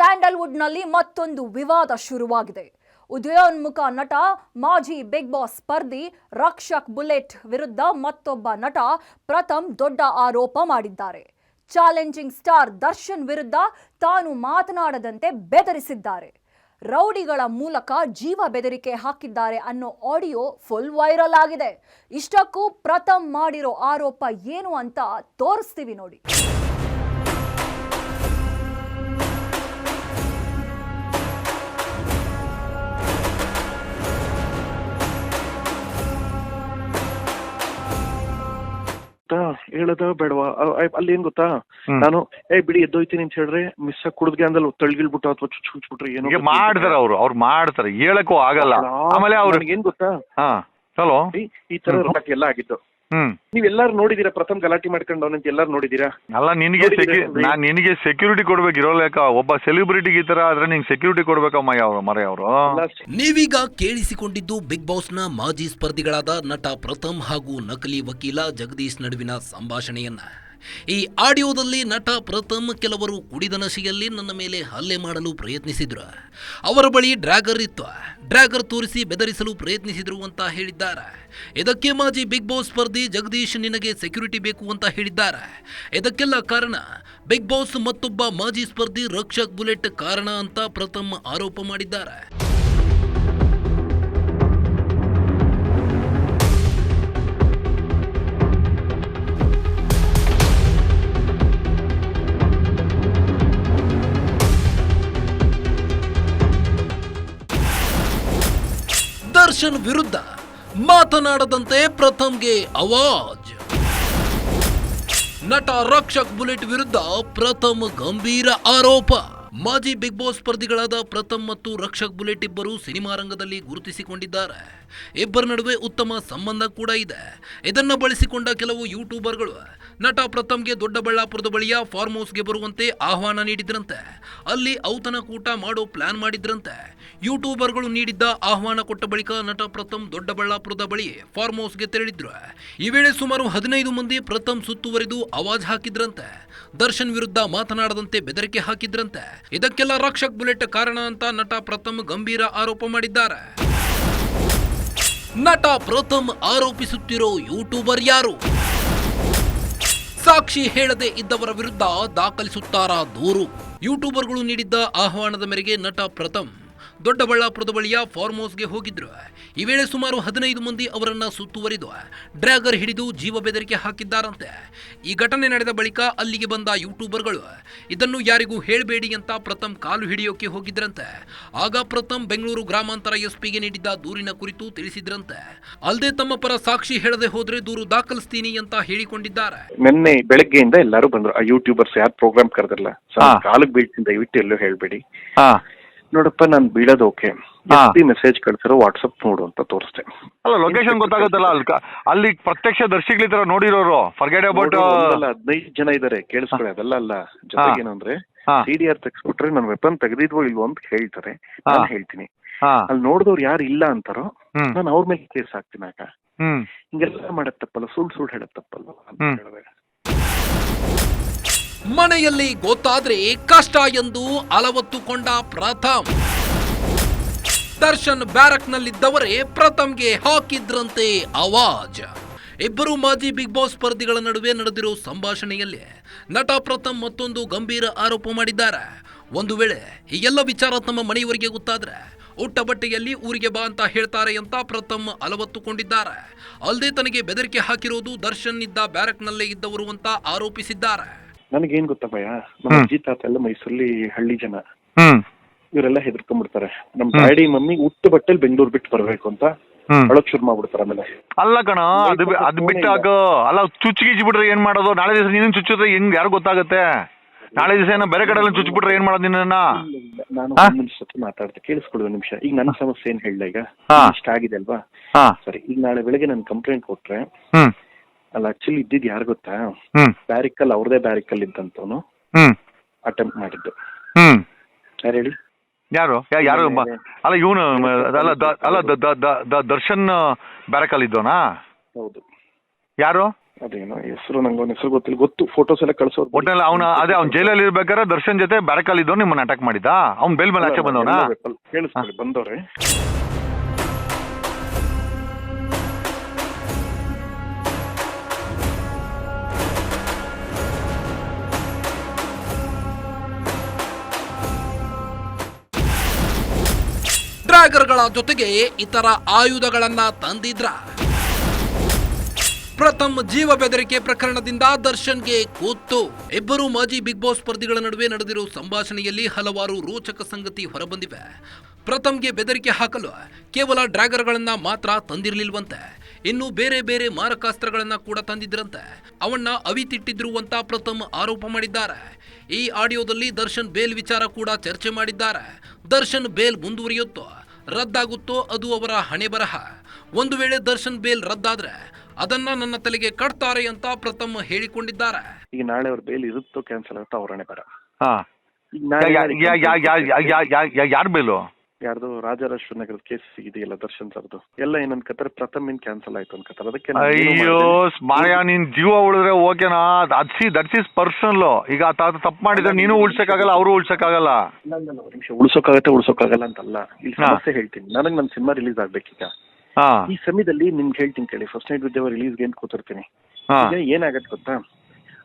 ಸ್ಯಾಂಡಲ್ವುಡ್ನಲ್ಲಿ ಮತ್ತೊಂದು ವಿವಾದ ಶುರುವಾಗಿದೆ. ಉದಯೋನ್ಮುಖ ನಟ, ಮಾಜಿ ಬಿಗ್ ಬಾಸ್ ಸ್ಪರ್ಧಿ ರಕ್ಷಕ್ ಬುಲೆಟ್ ವಿರುದ್ಧ ಮತ್ತೊಬ್ಬ ನಟ ಪ್ರಥಮ್ ದೊಡ್ಡ ಆರೋಪ ಮಾಡಿದ್ದಾರೆ. ಚಾಲೆಂಜಿಂಗ್ ಸ್ಟಾರ್ ದರ್ಶನ್ ವಿರುದ್ಧ ತಾನು ಮಾತನಾಡದಂತೆ ಬೆದರಿಸಿದ್ದಾರೆ. ರೌಡಿಗಳ ಮೂಲಕ ಜೀವ ಬೆದರಿಕೆ ಹಾಕಿದ್ದಾರೆ ಅನ್ನೋ ಆಡಿಯೋ ಫುಲ್ ವೈರಲ್ ಆಗಿದೆ. ಇಷ್ಟಕ್ಕೂ ಪ್ರಥಮ್ ಮಾಡಿರೋ ಆರೋಪ ಏನು ಅಂತ ತೋರಿಸ್ತೀವಿ ನೋಡಿ. ಗೊತ್ತಾ? ಹೇಳದ ಬೇಡವಾ? ಅಲ್ಲಿ ಏನ್ ಗೊತ್ತಾ? ನಾನು ಏ ಬಿಡಿ ಎದ್ದೋಯ್ತೀನಿ ಅಂತ ಹೇಳ್ರಿ ಮಿಸ್ ಕುಡಿದ್ಗೆ ಅಂದಲ್ಲಿ ತಳ್ಗಿಲ್ಬಿಟ್ಟು ಅಥವಾ ಚುಚ್ ಚುಚ್ಬಿಟ್ರೆ ಏನೋ ಮಾಡ್ತಾರ ಅವ್ರು ಅವ್ರು ಮಾಡ್ತಾರೆ. ಹೇಳಕ್ಕೂ ಆಗಲ್ಲ. ಆಮೇಲೆ ಅವ್ರಿಗೆ ಏನ್ ಗೊತ್ತಾ? ಹಾ ಹಲೋ? ಈ- ತರ ಎಲ್ಲ ಆಗಿತ್ತು ಹ್ಮ್. ನೀವೆಲ್ಲಾರು ನೋಡಿದೀರಾ ಪ್ರಥಮ್ ಗಲಾಟೆ ಮಾಡ್ಕೊಂಡು ಅವನಂತ ಎಲ್ಲಾರು ನೋಡಿದೀರಾ? ಅಲ್ಲ ನಿನಗೆ ಸೆಕ್ಯೂ? ನಾನ್ ನಿನಗೆ ಸೆಕ್ಯೂರಿಟಿ ಕೊಡ್ಬೇಕು ಇರೋಲೇಕ ಒಬ್ಬ ಸೆಲೆಬ್ರಿಟಿಗೆ ಈ ತರ ಆದ್ರೆ ನಿಂಗೆ ಸೆಕ್ಯೂರಿಟಿ ಕೊಡ್ಬೇಕಮ್ಮ ಅವರು ಮರೆ ಅವರು. ನೀವೀಗ ಕೇಳಿಸಿಕೊಂಡಿದ್ದು ಬಿಗ್ ಬಾಸ್ನ ಮಾಜಿ ಸ್ಪರ್ಧಿಗಳಾದ ನಟ ಪ್ರಥಮ್ ಹಾಗೂ ನಕಲಿ ವಕೀಲ ಜಗದೀಶ್ ನಡುವಿನ ಸಂಭಾಷಣೆಯನ್ನ. ಈ ಆಡಿಯೋದಲ್ಲಿ ನಟ ಪ್ರಥಮ್ ಕೆಲವರು ಕುಡಿದ ನಶೆಯಲ್ಲಿ ನನ್ನ ಮೇಲೆ ಹಲ್ಲೆ ಮಾಡಲು ಪ್ರಯತ್ನಿಸಿದ್ರು. ಅವರ ಬಳಿ ಡ್ರ್ಯಾಗರ್ ಇತ್ತು. ಡ್ರ್ಯಾಗರ್ ತೋರಿಸಿ ಬೆದರಿಸಲು ಪ್ರಯತ್ನಿಸಿದ್ರು ಅಂತ ಹೇಳಿದ್ದಾರೆ. ಇದಕ್ಕೆ ಮಾಜಿ ಬಿಗ್ ಬಾಸ್ ಸ್ಪರ್ಧಿ ಜಗದೀಶ್ ನಿನಗೆ ಸೆಕ್ಯೂರಿಟಿ ಬೇಕು ಅಂತ ಹೇಳಿದ್ದಾರೆ. ಇದಕ್ಕೆಲ್ಲ ಕಾರಣ ಬಿಗ್ ಬಾಸ್ ಮತ್ತೊಬ್ಬ ಮಾಜಿ ಸ್ಪರ್ಧಿ ರಕ್ಷಕ್ ಬುಲೆಟ್ ಕಾರಣ ಅಂತ ಪ್ರಥಮ್ ಆರೋಪ ಮಾಡಿದ್ದಾರೆ. ವಿರುದ್ಧ ಮಾತನಾಡದಂತೆ ಪ್ರಥಮ್ಗೆ ಅವಾಜ್. ನಟ ರಕ್ಷಕ್ ಬುಲೆಟ್ ವಿರುದ್ಧ ಪ್ರಥಮ್ ಗಂಭೀರ ಆರೋಪ. ಮಾಜಿ ಬಿಗ್ ಬಾಸ್ ಸ್ಪರ್ಧಿಗಳಾದ ಪ್ರಥಮ್ ಮತ್ತು ರಕ್ಷಕ್ ಬುಲೆಟ್ ಇಬ್ಬರು ಸಿನಿಮಾ ರಂಗದಲ್ಲಿ ಗುರುತಿಸಿಕೊಂಡಿದ್ದಾರೆ. ಇಬ್ಬರ ನಡುವೆ ಉತ್ತಮ ಸಂಬಂಧ ಕೂಡ ಇದೆ. ಇದನ್ನು ಬಳಸಿಕೊಂಡ ಕೆಲವು ಯೂಟ್ಯೂಬರ್ಗಳು ನಟ ಪ್ರಥಮ್ಗೆ ದೊಡ್ಡಬಳ್ಳಾಪುರದ ಬಳಿಯ ಫಾರ್ಮ್ ಹೌಸ್ಗೆ ಬರುವಂತೆ ಆಹ್ವಾನ ನೀಡಿದ್ರಂತೆ. ಅಲ್ಲಿ ಔತಣಕೂಟ ಮಾಡೋ ಪ್ಲಾನ್ ಮಾಡಿದ್ರಂತೆ. ಯೂಟ್ಯೂಬರ್ಗಳು ನೀಡಿದ್ದ ಆಹ್ವಾನ ಕೊಟ್ಟ ಬಳಿಕ ನಟ ಪ್ರಥಮ್ ದೊಡ್ಡಬಳ್ಳಾಪುರದ ಬಳಿ ಫಾರ್ಮ್ ಹೌಸ್ಗೆ ತೆರಳಿದ್ರು. ಈ ವೇಳೆ ಸುಮಾರು ಹದಿನೈದು ಮಂದಿ ಪ್ರಥಮ್ ಸುತ್ತುವರಿದು ಅವಾಜ್ ಹಾಕಿದ್ರಂತೆ. ದರ್ಶನ್ ವಿರುದ್ಧ ಮಾತನಾಡದಂತೆ ಬೆದರಿಕೆ ಹಾಕಿದ್ರಂತೆ. ಇದಕ್ಕೆಲ್ಲ ರಕ್ಷಕ್ ಬುಲೆಟ್ ಕಾರಣ ಅಂತ ನಟ ಪ್ರಥಮ್ ಗಂಭೀರ ಆರೋಪ ಮಾಡಿದ್ದಾರೆ. ನಟ ಪ್ರಥಮ್ ಆರೋಪಿಸುತ್ತಿರೋ ಯೂಟ್ಯೂಬರ್ ಯಾರು? ಸಾಕ್ಷಿ ಹೇಳದೆ ಇದ್ದವರ ವಿರುದ್ಧ ದಾಖಲಿಸುತ್ತಾರಾ ದೂರು? ಯೂಟ್ಯೂಬರ್ಗಳು ನೀಡಿದ್ದ ಆಹ್ವಾನದ ಮೇರೆಗೆ ನಟ ಪ್ರಥಮ್ ದೊಡ್ಡಬಳ್ಳಾಪುರದ ಬಳಿಯ ಫಾರ್ಮ್ ಹೌಸ್ಗೆ ಹೋಗಿದ್ರು. ಈ ವೇಳೆ ಸುಮಾರು ಹದಿನೈದು ಮಂದಿ ಅವರನ್ನ ಸುತ್ತುವರಿದು ಡ್ರ್ಯಾಗರ್ ಹಿಡಿದು ಜೀವ ಬೆದರಿಕೆ ಹಾಕಿದ್ದಾರಂತೆ. ಈ ಘಟನೆ ನಡೆದ ಬಳಿಕ ಅಲ್ಲಿಗೆ ಬಂದ ಯೂಟ್ಯೂಬರ್ಗಳು ಇದನ್ನು ಯಾರಿಗೂ ಹೇಳಬೇಡಿ ಅಂತ ಪ್ರಥಮ್ ಕಾಲು ಹಿಡಿಯೋಕೆ ಹೋಗಿದ್ರಂತೆ. ಆಗ ಪ್ರಥಮ್ ಬೆಂಗಳೂರು ಗ್ರಾಮಾಂತರ ಎಸ್ಪಿಗೆ ನೀಡಿದ್ದ ದೂರಿನ ಕುರಿತು ತಿಳಿಸಿದ್ರಂತೆ. ಅಲ್ಲದೆ ತಮ್ಮ ಪರ ಸಾಕ್ಷಿ ಹೇಳದೆ ಹೋದ್ರೆ ದೂರು ದಾಖಲಿಸ್ತೀನಿ ಅಂತ ಹೇಳಿಕೊಂಡಿದ್ದಾರೆ. ನಿನ್ನೆ ಬೆಳಗ್ಗೆಯಿಂದ ಎಲ್ಲರೂ ಬಂದ್ರು. ಆ ಯೂಟ್ಯೂಬರ್ಸ್ ಯಾರು ಪ್ರೋಗ್ರಾಮ್ ಕರೆದಿರಲ್ಲ. ಕಾಲಕ್ಕೆ ಬೀಳ್ತೀನಿ ದಯವಿಟ್ಟು ಎಲ್ಲೂ ಹೇಳಬೇಡಿ. ಹಾ. ನೋಡಪ್ಪ ನಾನ್ ಬೀಳೋದು ಓಕೆ ಹಾ. ಮೆಸೇಜ್ ಕಳ್ಸಿರೋ ವಾಟ್ಸಪ್ ನೋಡು ಅಂತ ತೋರಿಸ್ತೆ. ಅಲ್ಲ ಲೊಕೇಶನ್ ಗೊತ್ತಾಗುತ್ತಲ್ಲ ಅಲ್ಲಿ ಕ- ಅಲ್ಲಿ ಪ್ರತ್ಯಕ್ಷ ದರ್ಶಿಗಳ ತರ ನೋಡಿರೋರು ಫರ್ಗೆಟ್ ಅಬೌಟ್ ಹದಿನೈದು ಜನ ಇದಾರೆ ಕೇಳಿಸ್ಕೊಳ್ಳಿ ಅದೆಲ್ಲ ಅಲ್ಲ. ಜೊತೆಗೆ ಏನಂದ್ರೆ ಹಾ. ಸಿ ಡಿ ಆರ್ ತೆಗ್ಸ್ಬಿಟ್ರೆ ನನ್ ವೆಪನ್ ತೆಗೆದಿದ್ವೋ ಇಲ್ವೋ ಅಂತ ಹೇಳ್ತಾರೆ. ನಾನು ಹಾ. ಹೇಳ್ತೀನಿ. ಅಲ್ಲಿ ನೋಡಿದವ್ರು ಯಾರು ಇಲ್ಲ ಅಂತಾರೋ ನಾನು ಅವ್ರ ಮೇಲೆ ಕೇಸ್ ಹಾಕ್ತೀನಿ ಆಗ. ಹ್ಮ್. ಹಿಂಗೆಲ್ಲ ಮಾಡಕ್ ಸುಳ್ ಸುಳ್ಳು ಸುಳ್ಳು ಹೇಳಕ್ ತಪ್ಪಲ್ಲ ಅಂತ ಹ್ಮ್. ಹೇಳಿದೆ ಮನೆಯಲ್ಲಿ ಗೊತ್ತಾದ್ರೆ ಕಷ್ಟ ಎಂದು ಅಲವತ್ತುಕೊಂಡ ಪ್ರಥಮ್. ದರ್ಶನ್ ಬ್ಯಾರಕ್ನಲ್ಲಿದ್ದವರೇ ಪ್ರಥಮ್ಗೆ ಹಾಕಿದ್ರಂತೆ ಅವಾಜ್. ಇಬ್ಬರು ಮಾಜಿ ಬಿಗ್ ಬಾಸ್ ಸ್ಪರ್ಧಿಗಳ ನಡುವೆ ನಡೆದಿರೋ ಸಂಭಾಷಣೆಯಲ್ಲಿ ನಟ ಪ್ರಥಮ್ ಮತ್ತೊಂದು ಗಂಭೀರ ಆರೋಪ ಮಾಡಿದ್ದಾರೆ. ಒಂದು ವೇಳೆ ಈ ಎಲ್ಲ ವಿಚಾರ ತಮ್ಮ ಮನೆಯವರಿಗೆ ಗೊತ್ತಾದ್ರೆ ಉಟ್ಟ ಬಟ್ಟೆಯಲ್ಲಿ ಊರಿಗೆ ಬಾ ಅಂತ ಹೇಳ್ತಾರೆ ಅಂತ ಪ್ರಥಮ್ ಅಲವತ್ತುಕೊಂಡಿದ್ದಾರೆ. ಅಲ್ಲದೆ ತನಗೆ ಬೆದರಿಕೆ ಹಾಕಿರೋದು ದರ್ಶನ್ ಇದ್ದ ಬ್ಯಾರಕ್ನಲ್ಲೇ ಇದ್ದವರು ಅಂತ ಆರೋಪಿಸಿದ್ದಾರೆ. ನನಗೇನ್ ಗೊತ್ತಾ ಭಯ? ನಮ್ಮ. ಅಜ್ಜಿ ತಾತ ಎಲ್ಲ ಮೈಸೂರಲ್ಲಿ ಹಳ್ಳಿ ಜನ. ಹ್ಮ್. ಇವರೆಲ್ಲ ಹೆದರ್ಕೊಂಡ್ಬಿಡ್ತಾರೆ. ನಮ್. ಡ್ಯಾಡಿ ಮಮ್ಮಿ ಉಟ್ಟು ಬಟ್ಟೆಲಿ ಬೆಂಗಳೂರು ಬಿಟ್ಟು ಬರ್ಬೇಕು ಅಂತ ಅಳಕ್ ಶುರು ಮಾಡ್ಬಿಡ್ತಾರೆ ಆಮೇಲೆ. ಅಲ್ಲ ಕಣ ಅದು ಅದ್ ಬಿಟ್ಟಾಗ ಅಲ್ಲ ಚುಚ್ಚಿ ಗಿಜಿ ಬಿಟ್ರೆ ಏನ್ ಮಾಡೋದು? ನಾಳೆ ದಿವಸ ನೀನು ಚುಚ್ಚಿದ್ರೆ ಹೆಂಗ್ ಯಾರು ಗೊತ್ತಾಗತ್ತೆ? ನಾಳೆ ದಿವಸ ಏನೋ ಬೇರೆ ಕಡೆ ಎಲ್ಲ ಚುಚ್ಚಿಬಿಟ್ರೆ ಏನ್ ಮಾಡೋದು ನಿನ್ನ ನಾನು ಹಾ? ಮಾತಾಡ್ತೀನಿ ಕೇಳಿಸ್ಕೊಳ್ಳಿ ನಿಮಿಷ. ಈಗ ನನ್ನ ಸಮಸ್ಯೆ ಏನ್ ಹೇಳ್ದೆ ಈಗ. ಇಷ್ಟ ಆಗಿದೆ ಅಲ್ವಾ? ಸರಿ ಈಗ ನಾಳೆ ಬೆಳಿಗ್ಗೆ ನಾನು ಕಂಪ್ಲೇಂಟ್ ಕೊಟ್ರೆ ಅಲ್ಲ ಆಕ್ಚುಲಿ ಇದ್ದಿದ್ ಯಾರು ಗೊತ್ತಾ? ಹ್ಮ್. ಬ್ಯಾರಿಕಲ್ ಅವ್ರದೇ ಬ್ಯಾರಿಕಲ್ ಇದ್ದಂತವನು ಹ್ಮ್. ಅಟೆಂಪ್ಟ್ ಮಾಡಿದ್ದು. ಹ್ಮ್. ಯಾರು ಹೇಳಿ? ಯಾರು? ಯಾ- ಯಾರು ಮ- ಅಲ್ಲ ಇವನು ಅಲ್ಲ ದ- ಅಲ್ಲ ದ- ದ- ದ- ದ- ದರ್ಶನ್ ಬ್ಯಾರಕಲ್ ಇದ್ದೋನಾ ಹೌದು. ಯಾರು? ಅದೇನೋ ಹೆಸರು ನಂಗೆ ಅವ್ನ ಹೆಸರು ಗೊತ್ತಿಲ್ಲ. ಗೊತ್ತು ಫೋಟೋಸ್ ಎಲ್ಲ ಕಳ್ಸೋದು. ಒಟ್ಟಲ್ಲಿ ಅವನ ಅದೇ ಅವ್ನ ಜೈಲಲ್ಲಿ ಇರ್ಬೇಕಾದ್ರೆ ದರ್ಶನ್ ಜೊತೆ ಬ್ಯಾರಕಲ್ ಇದ್ದವ್ ನಿಮ್ಮನ್ನ ಅಟ್ಯಾಕ್ ಮಾಡಿದ್ದ? ಅವ್ನ್ ಬೇಲ್ ಮೇಲೆ ಆಚೆ ಬಂದವನಾ? ಕೇಳಿಸ್ಕೊಳ್ಳಿ ಬಂದವ್ರೆ. ಡ್ರ್ಯಾಗರ್ಗಳ ಜೊತೆಗೆ ಇತರ ಆಯುಧಗಳನ್ನ ತಂದಿದ್ರ. ಪ್ರಥಮ್ ಜೀವ ಬೆದರಿಕೆ ಪ್ರಕರಣದಿಂದ ದರ್ಶನ್ಗೆ ಕೂತು. ಇಬ್ಬರು ಮಾಜಿ ಬಿಗ್ ಬಾಸ್ ಸ್ಪರ್ಧಿಗಳ ನಡುವೆ ನಡೆದಿರೋ ಸಂಭಾಷಣೆಯಲ್ಲಿ ಹಲವಾರು ರೋಚಕ ಸಂಗತಿ ಹೊರಬಂದಿವೆ. ಪ್ರಥಮ್ಗೆ ಬೆದರಿಕೆ ಹಾಕಲು ಕೇವಲ ಡ್ರ್ಯಾಗರ್ಗಳನ್ನ ಮಾತ್ರ ತಂದಿರಲಿಲ್ವಂತೆ. ಇನ್ನು ಬೇರೆ ಬೇರೆ ಮಾರಕಾಸ್ತ್ರಗಳನ್ನ ಕೂಡ ತಂದಿದ್ರಂತೆ. ಅವನ್ನ ಅವಿತಿಟ್ಟಿದ್ರು ಅಂತ ಪ್ರಥಮ್ ಆರೋಪ ಮಾಡಿದ್ದಾರೆ. ಈ ಆಡಿಯೋದಲ್ಲಿ ದರ್ಶನ್ ಬೇಲ್ ವಿಚಾರ ಕೂಡ ಚರ್ಚೆ ಮಾಡಿದ್ದಾರೆ. ದರ್ಶನ್ ಬೇಲ್ ಮುಂದುವರಿಯುತ್ತೋ. ರದ್ದಾಗುತ್ತೋ ಅದು ಅವರ ಹಣೆ ಬರಹ. ಒಂದು ವೇಳೆ ದರ್ಶನ್ ಬೇಲ್ ರದ್ದಾದ್ರೆ ಅದನ್ನ ನನ್ನ ತಲೆಗೆ ಕಟ್ತಾರೆ ಅಂತ ಪ್ರಥಮ್ ಹೇಳಿಕೊಂಡಿದ್ದಾರೆ. ಈಗ ನಾಳೆ ಅವ್ರ ಬೇಲ್ ಇರುತ್ತೋ ಕ್ಯಾನ್ಸಲ್ ಆಗುತ್ತೋ ಅವ್ರನ್ನೇ ಬರ ಹಾ. ಈಗ ನಾಳೆ ಯಾರ್ ಬೇಲು? ಯಾರ್ದು ರಾಜರಾಜೇಶ್ವರ ನಗರದ ಕೇಸ್ ಇದೆಯಲ್ಲ ದರ್ಶನ್ ಸರ್ದು. ಎಲ್ಲ ಏನಂತ ಕತ್ತಾರೆ ಪ್ರಥಮ್ ಇನ್ ಕ್ಯಾನ್ಸಲ್ ಆಯ್ತು ಅನ್ಕತ್ತಾರೆ ಅದಕ್ಕೆ ನಾನು ಏನು ಅಯ್ಯೋ ಮಾಯಾ ನೀನ್ ಜೀವ ಉಳಿದ್ರೆ ಓಕೆನಾ ಅದ್ಸಿ ದಟ್ಸ್ ಇಸ್ ಪರ್ಸನಲ್ ಈಗ ತಾತ ತಪ್ಪು ಮಾಡಿದ್ರೆ ನೀನು ಉಳ್ಸಕ್ಕಾಗಲ್ಲ ಅವರು ಉಳ್ಸಕ್ಕಾಗಲ್ಲ. ಇಲ್ಲ, ಇಲ್ಲ, ಇಲ್ಲ, ಒಂದ್ ನಿಮಿಷ. ಉಳ್ಸೋಕ್ಕಾಗತ್ತೆ ಉಳ್ಸೋಕ್ಕಾಗಲ್ಲ ಅಂತಲ್ಲ. ಇಲ್ಲಿ ಹಾ. ಸಮಸ್ಯೆ ಹೇಳ್ತೀನಿ. ನನಗೆ ನನ್ನ ಸಿನಿಮಾ ರಿಲೀಸ್ ಆಗ್ಬೇಕೀಗ. ಹಾ. ಈ ಸಮಯದಲ್ಲಿ ನಿಮ್ಗೆ ಹೇಳ್ತೀನಿ ಕೇಳಿ. ಫಸ್ಟ್ ನೈಟ್ ವಿದ್ಯಾವ ರಿಲೀಸ್ಗೆ ಏನ್ ಕೂತಿರ್ತೀನಿ? ಹಾ. ಈಗ ಏನಾಗತ್ತೆ ಗೊತ್ತಾ?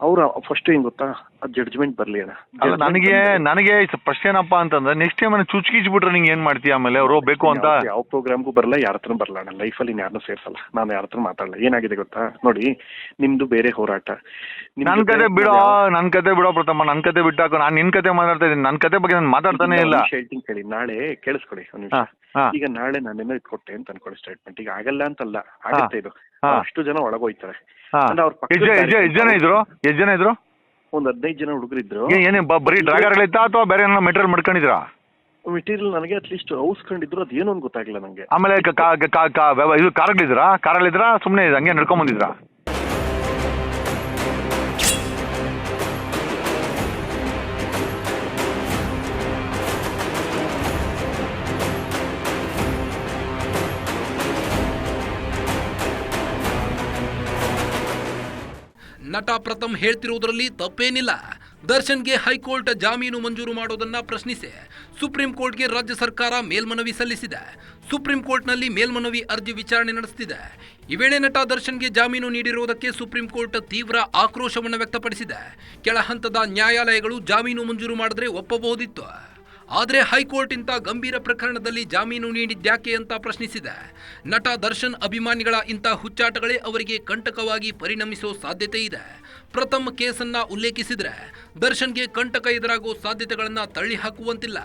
ಅವ್ರ ಫಸ್ಟ್ ಏನ್ ಗೊತ್ತಾ? ಆ ಜಡ್ಜ್ಮೆಂಟ್ ಬರ್ಲಿ ಅಣ್ಣ. ಅಲ್ಲ ನನಗೆ ನನಗೆ ಫಸ್ಟ್ ಏನಪ್ಪ ಏನಪ್ಪಾ ಅಂತಂದ್ರೆ ನೆಕ್ಸ್ಟ್ ಟೈಮ್ ಚುಚ್ಕಿಚ್ಬಿಟ್ರೆ ನಿಂಗೆ ಏನ್ ಮಾಡ್ತೀಯ ಆಮೇಲೆ? ಅವ್ರು ಬೇಕು ಅಂತ? ಯಾವ- ಯಾವ ಪ್ರೋಗ್ರಾಮ್ಗೂ ಬರಲ್ಲ ಯಾರ ಹತ್ರ ಬರಲ್ಲ ಅಣ್ಣ. ಲೈಫಲ್ಲಿ ಯಾರನ್ನೂ ಸೇರ್ಸಲ್ಲ. ನಾನು ಯಾರ ಹತ್ರ ಮಾತಾಡಲ್ಲ ಏನಾಗಿದೆ ಗೊತ್ತಾ? ನೋಡಿ ನಿಮ್ದು ಬೇರೆ ಹೋರಾಟ. ನಿಮ್ ನನ್ ಜೊತೆ ಕತೆ ಬಿಡೋ ನಾವ್ ಯಾವ- ನನ್ ಕತೆ ಬಿಡೋ ಪ್ರಥಮ ನನ್ ಕತೆ ಬಿಟ್ಟಾಕು ನಾನು ನಿನ್ ಕತೆ ಮಾತಾಡ್ತಾ ಇದ್ದೀನಿ. ನನ್ ಕತೆ ಬಗ್ಗೆ ನಾನು ಮಾತಾಡ್ತಾನೆ ಇಲ್ಲ. ಒಂದ್ ನಿಮಿಷ ಹೇಳ್ತೀನಿ ಕೇಳಿ. ನಾಳೆ ಕೇಳಿಸ್ಕೊಡಿ ಒಂದ್ ನಿಮಿಷ. ಹಾ ಹಾ. ಈಗ ನಾಳೆ ನಾನೇನೋ ಕೊಟ್ಟೆ ಅಂತ ಅನ್ಕೊಳ್ಳಿ ಸ್ಟೇಟ್ಮೆಂಟ್ ಈಗ ಆಗಲ್ಲ ಅಂತಲ್ಲ. ಆಗುತ್ತೆ ಇದು. ಅಷ್ಟು ಜನ ಒಳಗೋಯ್ತಾರೆ ಎಷ್ಟ್ ಜನ- ಇದ್ರು? ಎಷ್ಟ್ ಜನ ಇದ್ರು? ಒಂದ್ ಹದಿನೈದು ಜನ ಹುಡುಗರಿದ್ರು. ಏನೇ ಬರೀ ಡ್ರಾಗರ್ಗಳಿತ್ತ ಅಥವಾ ಬೇರೆ ಏನೋ ಮೆಟೀರಿಯಲ್ ಮಾಡ್ಕೊಂಡಿದ್ರಾ? ಮೆಟೀರಿಯಲ್ ನನಗೆ ಅಟ್ಲೀಸ್ಟ್ ಔಸ್ಕೊಂಡಿದ್ರು ಅದೇನು ಅಂತ ಗೊತ್ತಾಗ್ಲಿಲ್ಲ ನಂಗೆ. ಆಮೇಲೆ ಇದು ಕಾರಲ್ಲಿದ್ರಾ ಕಾರಲ್ಲಿದ್ರಾ ಸುಮ್ಮನೆ ಹಂಗೆ ನಡ್ಕೊಂಡ್ ಬಂದಿದ್ರಾ? ನಟ ಪ್ರಥಮ್ ಹೇಳ್ತಿರುವುದರಲ್ಲಿ ತಪ್ಪೇನಿಲ್ಲ. ದರ್ಶನ್ಗೆ ಹೈಕೋರ್ಟ್ ಜಾಮೀನು ಮಂಜೂರು ಮಾಡೋದನ್ನ ಪ್ರಶ್ನಿಸಿ ಸುಪ್ರೀಂ ಕೋರ್ಟ್ಗೆ ರಾಜ್ಯ ಸರ್ಕಾರ ಮೇಲ್ಮನವಿ ಸಲ್ಲಿಸಿದೆ. ಸುಪ್ರೀಂ ಕೋರ್ಟ್ನಲ್ಲಿ ಮೇಲ್ಮನವಿ ಅರ್ಜಿ ವಿಚಾರಣೆ ನಡೆಸುತ್ತಿದೆ ಈ ವೇಳೆ ನಟ ದರ್ಶನ್ಗೆ ಜಾಮೀನು ನೀಡಿರುವುದಕ್ಕೆ ಸುಪ್ರೀಂ ಕೋರ್ಟ್ ತೀವ್ರ ಆಕ್ರೋಶವನ್ನು ವ್ಯಕ್ತಪಡಿಸಿದೆ. ಕೆಳ ಹಂತದ ನ್ಯಾಯಾಲಯಗಳು ಜಾಮೀನು ಮಂಜೂರು ಮಾಡಿದ್ರೆ ಒಪ್ಪಬಹುದಿತ್ತು. ಆದರೆ ಹೈಕೋರ್ಟ್ ಇಂಥ ಗಂಭೀರ ಪ್ರಕರಣದಲ್ಲಿ ಜಾಮೀನು ನೀಡಿದ್ಯಾಕೆ ಅಂತ ಪ್ರಶ್ನಿಸಿದೆ. ನಟ ದರ್ಶನ್ ಅಭಿಮಾನಿಗಳ ಇಂಥ ಹುಚ್ಚಾಟಗಳೇ ಅವರಿಗೆ ಕಂಟಕವಾಗಿ ಪರಿಣಮಿಸೋ ಸಾಧ್ಯತೆ ಇದೆ. ಪ್ರಥಮ ಕೇಸನ್ನ ಉಲ್ಲೇಖಿಸಿದ್ರೆ ದರ್ಶನ್ಗೆ ಕಂಟಕ ಎದುರಾಗೋ ಸಾಧ್ಯತೆಗಳನ್ನ ತಳ್ಳಿ ಹಾಕುವಂತಿಲ್ಲ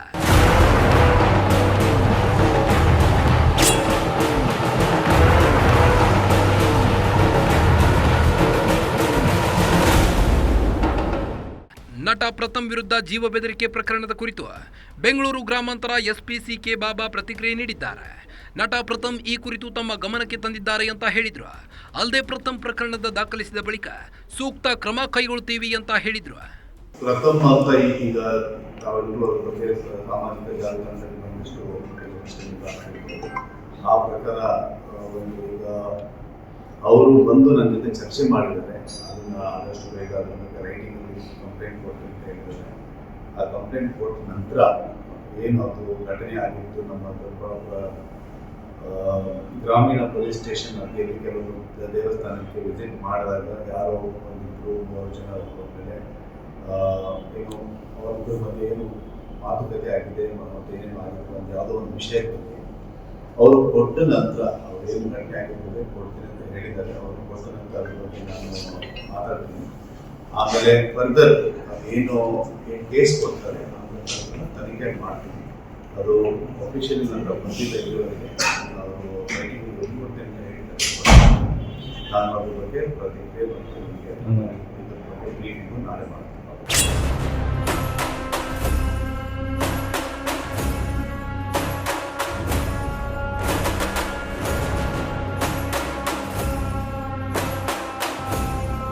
ನಟ ಪ್ರಥಮ್ ವಿರುದ್ಧ ಜೀವ ಬೆದರಿಕೆ ಪ್ರಕರಣದ ಕುರಿತು ಬೆಂಗಳೂರು ಗ್ರಾಮಾಂತರ ಎಸ್ಪಿ ಸಿ ಕೆ ಬಾಬಾ ಪ್ರತಿಕ್ರಿಯೆ ನೀಡಿದ್ದಾರೆ. ನಟ ಪ್ರಥಮ್ ಈ ಕುರಿತು ತಮ್ಮ ಗಮನಕ್ಕೆ ತಂದಿದ್ದಾರೆ ಅಂತ ಹೇಳಿದ್ರು. ಅಲ್ಲದೆ ಪ್ರಥಮ್ ಪ್ರಕರಣದ ದಾಖಲಿಸಿದ ಬಳಿಕ ಸೂಕ್ತ ಕ್ರಮ ಕೈಗೊಳ್ತೀವಿ ಅಂತ ಹೇಳಿದ್ರು. ಆ ಪ್ರಕಾರ ಒಂದು ಅವರು ಬಂದು ನನ್ನ ಜೊತೆ ಚರ್ಚೆ ಮಾಡಿದ್ದಾರೆ. ಅದನ್ನ ಆದಷ್ಟು ಬೇಗ ಅದನ್ನು ಬಗ್ಗೆ ರೈಟಿಂಗ್ ಕಂಪ್ಲೇಂಟ್ ಕೊಟ್ಟು ಅಂತ ಹೇಳಿದ್ದಾರೆ. ಆ ಕಂಪ್ಲೇಂಟ್ ಕೊಟ್ಟ ನಂತರ ಏನು ಅದು ಘಟನೆ ಆಗಿತ್ತು ನಮ್ಮ ದೊಡ್ಡಬಳ್ಳಾಪುರ ಗ್ರಾಮೀಣ ಪೊಲೀಸ್ ಸ್ಟೇಷನ್ ಅಲ್ಲಿ ಕೆಲವು ದೇವಸ್ಥಾನಕ್ಕೆ ವಿಸಿಟ್ ಮಾಡಿದಾಗ ಯಾರೋ ಒಂದಿಬ್ರು ಮೂರು ಜನ ಮೇಲೆ ಆ, ಏನು ಅವ್ರದ್ದು ಮತ್ತೆ ಏನು ಮಾತುಕತೆ ಆಗಿದೆ ಮತ್ತೆ ಏನೇನು ಆಗಿತ್ತು ಅಂತ ಯಾವುದೋ ಒಂದು ವಿಷಯ ಬಗ್ಗೆ ಅವರು ಕೊಟ್ಟ ನಂತರ ಅವ್ರು ಏನು ಘಟನೆ ಆಗಿರ್ತದೆ ಕೊಡ್ತೀನಿ ಹೇಳಿದ್ದಾರೆ. ಅವರು ನಂತರ ಅದ್ರ ಬಗ್ಗೆ ನಾನು ಮಾತಾಡ್ತೀನಿ. ಆಮೇಲೆ ಫರ್ದರ್ ಏನು ಏನು ಕೇಸ್ ಕೊಡ್ತಾರೆ ಅದನ್ನ ತನಿಖೆ ಮಾಡ್ತೀನಿ. ಅದು ಅಫಿಷಿಯಲಿ ನನ್ನ ಬಂದಿಲ್ಲ ಇದುವರೆಗೆ. ಅವರು ರೈಟಿಂಗ್ ಕೊಡ್ತೇನೆ ಅಂತ ಹೇಳಿದ್ದಾರೆ. ನಾನು ಅದ್ರ ಬಗ್ಗೆ ಪ್ರತಿಕ್ರಿಯೆ ಮತ್ತು ನಾಳೆ ಮಾಡ್ತೀನಿ